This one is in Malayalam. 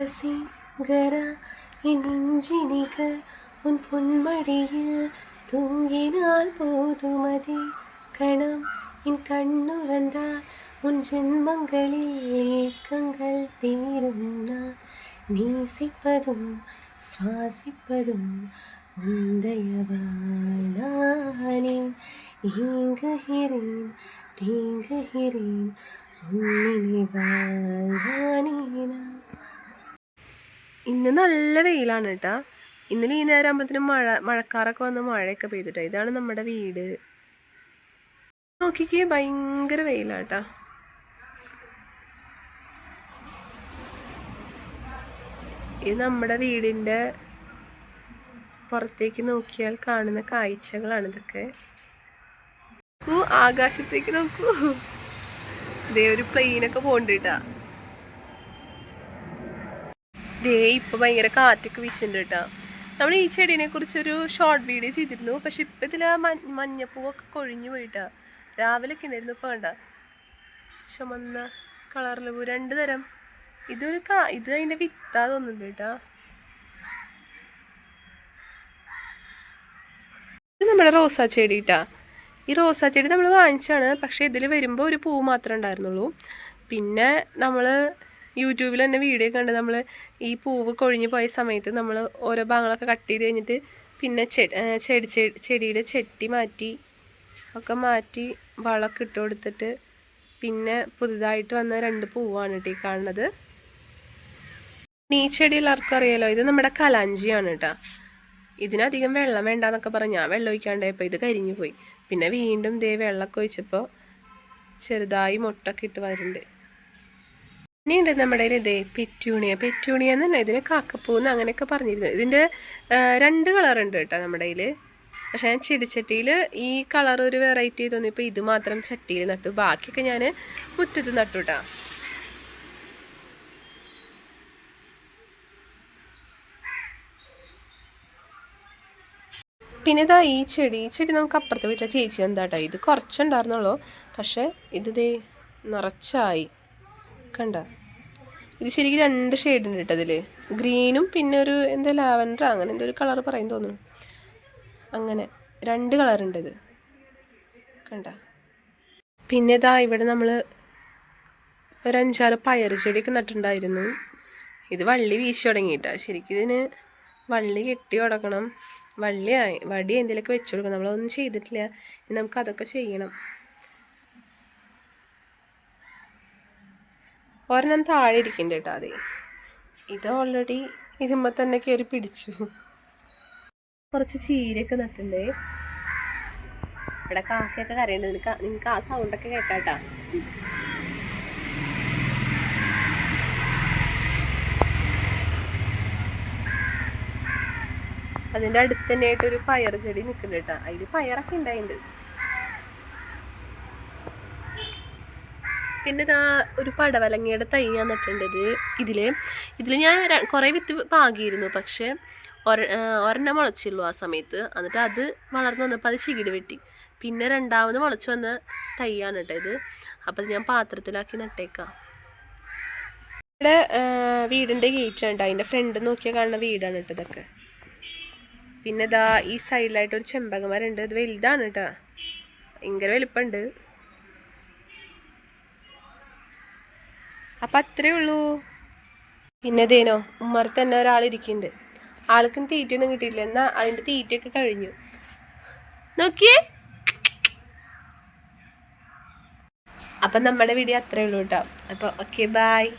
ரசிகரா என் இஞ்சினிக உன் பொன்மடியில் தூங்கினால் போதுமதி. கணம் என் கண்ணுறந்தா உன் ஜென்மங்களில் ஏக்கங்கள் தீரும் நான் நேசிப்பதும் சுவாசிப்பதும் உந்தையவானே ஏங்குகிறேன் தேங்குகிறேன் உன் நினைவானே ഇന്ന് നല്ല വെയിലാണ് കേട്ടാ ഇന്നലെ ഈ നേരം ആകുമ്പോഴത്തേനും മഴ മഴക്കാറൊക്കെ വന്ന് മഴയൊക്കെ പെയ്തിട്ടോ. ഇതാണ് നമ്മുടെ വീട്. നോക്കിക്കേ ഭയങ്കര വെയിലാട്ടാ. ഇത് നമ്മുടെ വീടിന്റെ പുറത്തേക്ക് നോക്കിയാൽ കാണുന്ന കാഴ്ചകളാണ് ഇതൊക്കെ. ആകാശത്തേക്ക് നോക്കൂ. ഇതേ ഒരു പ്ലെയിനൊക്കെ പോണ്ടിട്ടാ. ദേ ഇപ്പൊ ഭയങ്കര കാറ്റൊക്കെ വീശുന്നുണ്ട് കേട്ടാ നമ്മൾ ഈ ചെടീനെ കുറിച്ചൊരു ഷോർട്ട് വീഡിയോ ചെയ്തിരുന്നു. പക്ഷെ ഇപ്പൊ ഇതിൽ ആ മഞ്ഞപ്പൂവൊക്കെ കൊഴിഞ്ഞു പോയിട്ടാ രാവിലെ ഒക്കെ ഉണ്ടായിരുന്നു ഇപ്പൊ വേണ്ട ചുമന്ന കളറിൽ പൂ രണ്ട് തരം. ഇതൊരു കാ ഇത് അതിന്റെ വിത്താ തോന്നുന്നുണ്ട് കേട്ടാ ഇത് നമ്മുടെ റോസാ ചെടി ചെടിട്ടാ ഈ റോസാ ചെടി നമ്മൾ വാങ്ങിച്ചാണ് പക്ഷേ ഇതിൽ വരുമ്പോൾ ഒരു പൂ മാത്രമേ ഉണ്ടായിരുന്നുള്ളൂ പിന്നെ നമ്മൾ യൂട്യൂബിൽ തന്നെ വീഡിയോ കണ്ട് നമ്മൾ ഈ പൂവ് കൊഴിഞ്ഞു പോയ സമയത്ത് നമ്മൾ ഓരോ ഭാഗങ്ങളൊക്കെ കട്ട് ചെയ്ത് കഴിഞ്ഞിട്ട് പിന്നെ ചെടി ചെടിയുടെ ചെട്ടി മാറ്റി ഒക്കെ മാറ്റി വളമൊക്കെ ഇട്ട് കൊടുത്തിട്ട് പിന്നെ പുതുതായിട്ട് വന്ന രണ്ട് പൂവാണ് കേട്ടോ ഈ കാണുന്നത്. ഈ ചെടി എല്ലാവർക്കും അറിയാലോ ഇത് നമ്മുടെ കലാഞ്ചിയാണ് കേട്ടോ. ഇതിനധികം വെള്ളം വേണ്ടെന്നൊക്കെ പറഞ്ഞു ഞാൻ വെള്ളം ഒഴിക്കാണ്ടായപ്പോൾ ഇത് കരിഞ്ഞു പോയി. പിന്നെ വീണ്ടും ദേ വെള്ളമൊക്കെ ഒഴിച്ചപ്പോൾ ചെറുതായി മുട്ടൊക്കെ ഇട്ട് വരുന്നുണ്ട് ഇനിയുണ്ട് നമ്മുടെ കയ്യിൽ ഇതേ പെറ്റൂണിയ. പെറ്റൂണിയ എന്ന് തന്നെ ഇതിന് കാക്കപ്പൂന്ന് അങ്ങനെയൊക്കെ പറഞ്ഞിരുന്നു ഇതിന്റെ രണ്ട് കളറുണ്ട് കേട്ടോ നമ്മുടെ കയ്യിൽ പക്ഷേ ഞാൻ ചെടിച്ചട്ടിയിൽ ഈ കളർ ഒരു വെറൈറ്റി തോന്നിയപ്പോൾ ഇത് മാത്രം ചട്ടിയിൽ നട്ടു. ബാക്കിയൊക്കെ ഞാൻ മുറ്റത്ത് നട്ടു കേട്ടോ പിന്നെ ഇതാ ഈ ചെടി. ഈ ചെടി നമുക്ക് അപ്പുറത്തെ വീട്ടിലെ ചേച്ചി എന്താട്ടോ ഇത് കുറച്ചുണ്ടായിരുന്നുള്ളൂ. പക്ഷേ ഇത് ദേ നിറച്ചായി. കണ്ട? ഇത് ശരിക്കും രണ്ട് ഷെയ്ഡ് ഉണ്ട് കേട്ടോ അതിൽ ഗ്രീനും പിന്നെ ഒരു എന്താ ലാവൻഡർ അങ്ങനെ എന്തോ ഒരു കളർ പറയും തോന്നുന്നു. അങ്ങനെ രണ്ട് കളറുണ്ട് ഇത്. കണ്ട? പിന്നെ ഇതാ ഇവിടെ നമ്മൾ ഒരഞ്ചാറ് പയർ ചെടിയൊക്കെ നട്ടിട്ടുണ്ടായിരുന്നു. ഇത് വള്ളി വീശി തുടങ്ങിയിട്ടാ. ശരിക്കും ഇതിന് വള്ളി കെട്ടി കൊടുക്കണം വള്ളിയായി വടി എന്തെങ്കിലുമൊക്കെ വെച്ചു കൊടുക്കണം. നമ്മളൊന്നും ചെയ്തിട്ടില്ല. നമുക്ക് അതൊക്കെ ചെയ്യണം. ഒരെണ്ണം താഴെ ഇരിക്കുന്നുണ്ട് കേട്ടോ അതെ. ഇത് ഓൾറെഡി ഇതുമ്പോൾ തന്നെ കയറി പിടിച്ചു. കുറച്ച് ചീരയൊക്കെ നട്ടുണ്ട് ഇവിടെ കാക്കയൊക്കെ കരയുന്നുണ്ട്. നിനക്ക് നിങ്ങൾക്ക് ആ സൗണ്ടൊക്കെ കേട്ടാട്ടാ അതിന്റെ അടുത്ത് തന്നെ ആയിട്ട് ഒരു പയർ ചെടി നിൽക്കുന്നുണ്ട് കേട്ടോ. അതിൽ പയറൊക്കെ ഉണ്ടായിട്ടുണ്ട്. പിന്നെ ഇതാ ഒരു പടവലങ്ങയുടെ തൈ ഞാൻ നട്ടിട്ടുണ്ട് ഇതിൽ ഇതിൽ ഞാൻ കുറേ വിത്ത് പാകിയിരുന്നു. പക്ഷേ ഒര ഒരെണ്ണം മുളച്ചുള്ളൂ ആ സമയത്ത്. എന്നിട്ട് അത് വളർന്നു വന്നപ്പോൾ അത് ചികിട് വെട്ടി. പിന്നെ രണ്ടാമത് മുളച്ച് വന്ന തൈയാണ് കേട്ടോ ഇത്. അപ്പം ഞാൻ പാത്രത്തിലാക്കി നട്ടേക്കാം. ഇവിടെ വീടിന്റെ ഗേറ്റ് ഉണ്ട് അതിന്റെ ഫ്രണ്ട് നോക്കിയാൽ കാണുന്ന വീടാണ് കേട്ടോ ഇതൊക്കെ. പിന്നെ ഇതാ ഈ സൈഡിലായിട്ട് ഒരു ചെമ്പകമരം ഇത് വലുതാണ് കേട്ടോ ഭയങ്കര വലിപ്പമുണ്ട് അപ്പം അത്രേ ഉള്ളൂ. പിന്നെ ഇതേനോ തന്നെ ഒരാൾ ഇരിക്കുന്നുണ്ട് ആൾക്കും തീറ്റയൊന്നും കിട്ടിയില്ല എന്നാൽ അതിന്റെ തീറ്റയൊക്കെ കഴിഞ്ഞു. നോക്കിയേ. അപ്പം നമ്മുടെ വീഡിയോ അത്രേ ഉള്ളൂ കേട്ടോ. അപ്പോൾ ഓക്കെ ബായ്